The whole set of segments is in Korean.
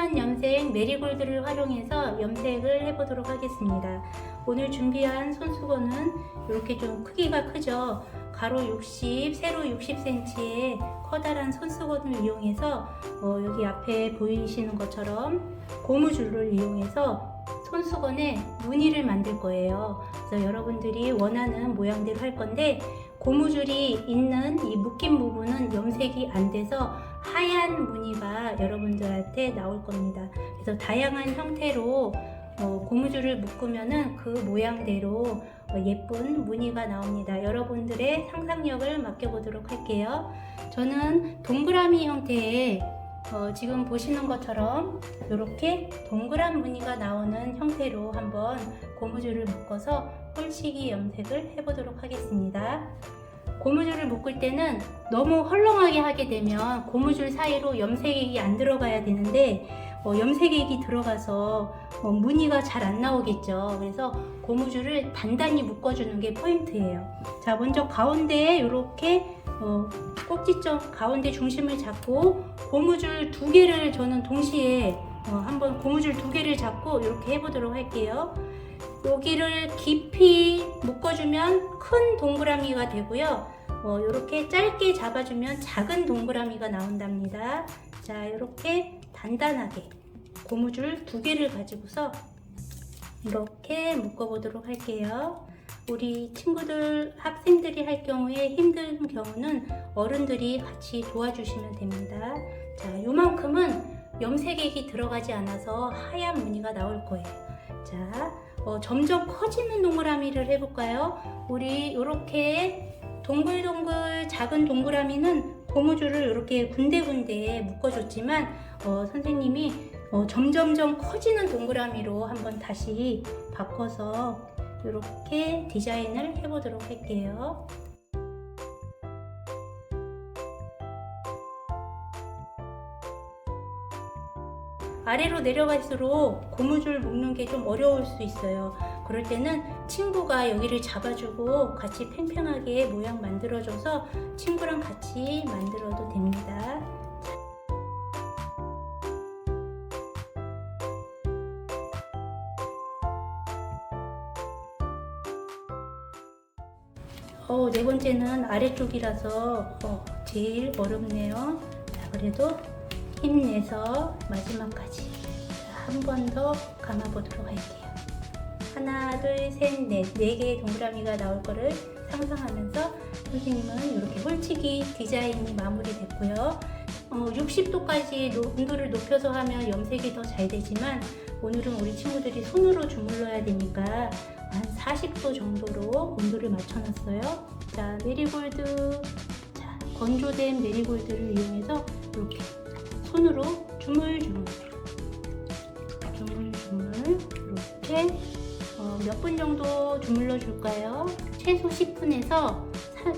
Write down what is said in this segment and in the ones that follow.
천연 염색 메리골드를 활용해서 염색을 해보도록 하겠습니다. 오늘 준비한 손수건은 이렇게 좀 크기가 크죠. 가로 60, 세로 60cm의 커다란 손수건을 이용해서 어, 여기 앞에 보이시는 것처럼 고무줄을 이용해서 손수건에 무늬를 만들 거예요. 그래서 여러분들이 원하는 모양대로 할 건데 고무줄이 있는 이 묶인 부분은 염색이 안 돼서 하얀 무늬가 여러분들한테 나올 겁니다. 그래서 다양한 형태로 어, 고무줄을 묶으면은 그 모양대로 어, 예쁜 무늬가 나옵니다. 여러분들의 상상력을 맡겨보도록 할게요. 저는 동그라미 형태의 어, 지금 보시는 것처럼 이렇게 동그란 무늬가 나오는 형태로 한번 고무줄을 묶어서 홀치기 염색을 해보도록 하겠습니다. 고무줄을 묶을 때는 너무 헐렁하게 하게 되면 고무줄 사이로 염색액이 안 들어가야 되는데 어, 염색액이 들어가서 어, 무늬가 잘 안 나오겠죠. 그래서 고무줄을 단단히 묶어주는 게 포인트예요. 자, 먼저 가운데에 이렇게 어, 꼭지점 가운데 중심을 잡고 고무줄 두 개를 저는 동시에 어, 한번 고무줄 두 개를 잡고 이렇게 해보도록 할게요. 여기를 깊이 묶어주면 큰 동그라미가 되고요. 어, 이렇게 짧게 잡아주면 작은 동그라미가 나온답니다. 자, 이렇게 단단하게 고무줄 두 개를 가지고서 이렇게 묶어보도록 할게요. 우리 친구들, 학생들이 할 경우에 힘든 경우는 어른들이 같이 도와주시면 됩니다. 자, 요만큼은 염색액이 들어가지 않아서 하얀 무늬가 나올 거예요. 자, 어, 점점 커지는 동그라미를 해볼까요? 우리 이렇게 동글동글 작은 동그라미는 고무줄을 이렇게 군데군데 묶어줬지만 어, 선생님이 어, 점점점 커지는 동그라미로 한번 다시 바꿔서 이렇게 디자인을 해보도록 할게요. 아래로 내려갈수록 고무줄 묶는 게 좀 어려울 수 있어요. 그럴 때는 친구가 여기를 잡아주고 같이 팽팽하게 모양 만들어줘서 친구랑 같이 만들어도 됩니다. 어, 네 번째는 아래쪽이라서 어, 제일 어렵네요. 자, 그래도 힘내서 마지막까지 한 번 더 감아보도록 할게요. 하나, 둘, 셋, 넷. 네 개의 동그라미가 나올 거를 상상하면서 선생님은 이렇게 홀치기 디자인이 마무리됐고요. 어, 60도까지 온도를 높여서 하면 염색이 더 잘 되지만 오늘은 우리 친구들이 손으로 주물러야 되니까 한 40도 정도로 온도를 맞춰놨어요. 자, 메리골드. 자, 건조된 메리골드를 이용해서 주물러 줄까요? 최소 10분에서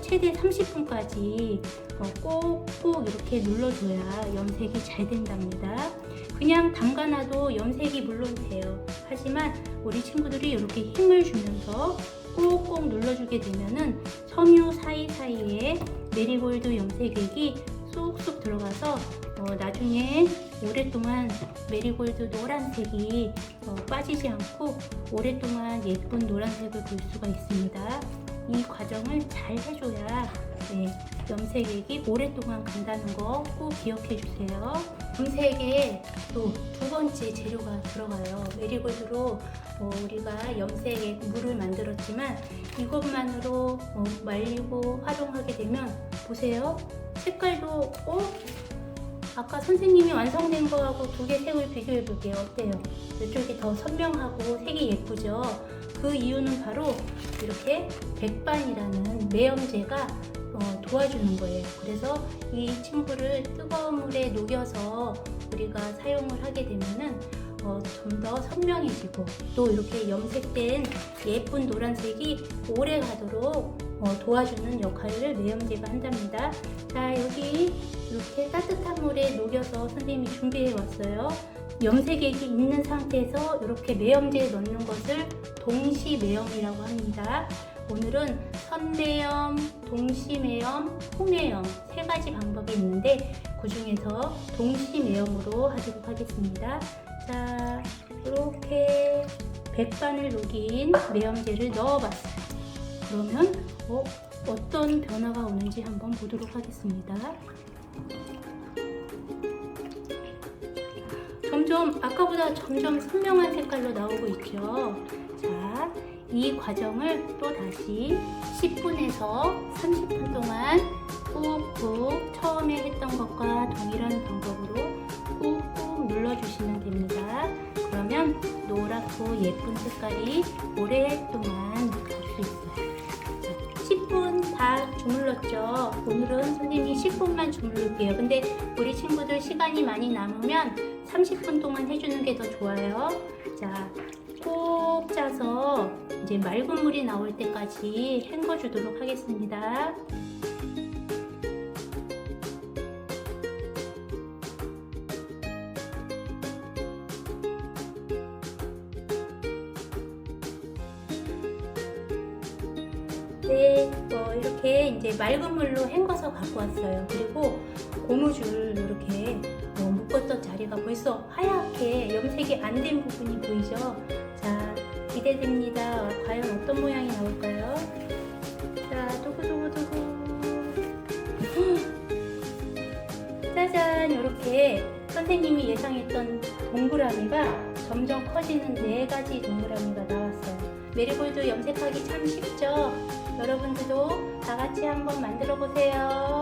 최대 30분까지 어, 꼭꼭 이렇게 눌러줘야 염색이 잘 된답니다. 그냥 담가놔도 염색이 물론 돼요. 하지만 우리 친구들이 이렇게 힘을 주면서 꼭꼭 눌러주게 되면은 섬유 사이사이에 메리골드 염색액이 쏙쏙 들어가서 어, 나중에 오랫동안 메리골드 노란색이 어, 빠지지 않고 오랫동안 예쁜 노란색을 볼 수가 있습니다. 이 과정을 잘 해줘야 네, 염색액이 오랫동안 간다는 거 꼭 기억해 주세요. 염색에 또 두 번째 재료가 들어가요. 메리골드로 어, 우리가 염색액 물을 만들었지만 이것만으로 어, 말리고 활용하게 되면 보세요. 색깔도 어? 아까 선생님이 완성된 거하고 두 개 색을 비교해 볼게요. 어때요? 이쪽이 더 선명하고 색이 예쁘죠? 그 이유는 바로 이렇게 백반이라는 매염제가 어, 도와주는 거예요. 그래서 이 친구를 뜨거운 물에 녹여서 우리가 사용을 하게 되면은 어, 좀 더 선명해지고 또 이렇게 염색된 예쁜 노란색이 오래 가도록 어, 도와주는 역할을 매염제가 한답니다. 자 여기 이렇게 따뜻한 물에 녹여서 선생님이 준비해 왔어요. 염색액이 있는 상태에서 이렇게 매염제에 넣는 것을 동시 매염이라고 합니다. 오늘은 선매염, 동시매염, 후매염 세 가지 방법이 있는데 그 중에서 동시매염으로 하도록 하겠습니다. 자, 이렇게 백반을 녹인 매염제를 넣어봤어요. 그러면 어, 어떤 변화가 오는지 한번 보도록 하겠습니다. 점점 아까보다 점점 선명한 색깔로 나오고 있죠. 자, 이 과정을 또 다시 10분에서 30분 동안 꾹꾹 처음에 했던 것과 동일한 방법으로 꾹꾹 눌러주시면 됩니다. 그러면 노랗고 예쁜 색깔이 오랫동안 갈 수 있어요. 10분 다 주물렀죠. 오늘은 선생님이 10분만 주물를게요. 근데 우리 친구들 시간이 많이 남으면 30분 동안 해주는 게 더 좋아요. 자, 꼭 짜서 이제 맑은 물이 나올 때까지 헹궈 주도록 하겠습니다. 네, 뭐 이렇게 이제 맑은 물로 헹궈서 갖고 왔어요. 그리고 고무줄 이렇게 어, 묶었던 자리가 벌써 하얗게 염색이 안 된 부분이 보이죠? 자, 기대됩니다. 과연 어떤 모양이 나올까요? 자, 두구두구두구. 짜잔, 이렇게 선생님이 예상했던 동그라미가 점점 커지는 네 가지 동그라미가 나왔어요. 메리골드 염색하기 참 쉽죠? 여러분들도 다 같이 한번 만들어 보세요.